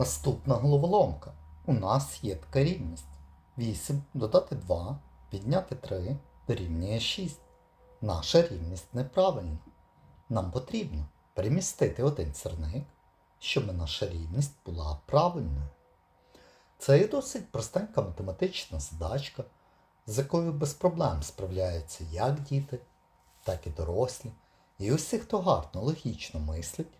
Наступна головоломка. У нас є така рівність. 8 додати 2, відняти 3 дорівнює 6. Наша рівність неправильна. Нам потрібно перемістити один сірник, щоб наша рівність була правильною. Це є досить простенька математична задачка, з якою без проблем справляються як діти, так і дорослі. І усі, хто гарно логічно мислить,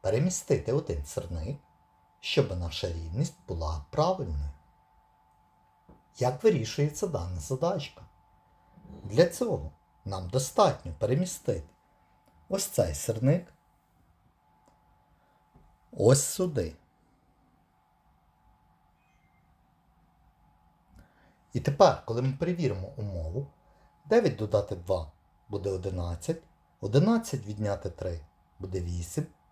перемістити один сирник, щоб наша рівність була правильною. Як вирішується дана задачка? Для цього нам достатньо перемістити ось цей сирник ось сюди. І тепер, коли ми перевіримо умову, 9 додати 2 буде 11, 11 відняти 3 буде 8,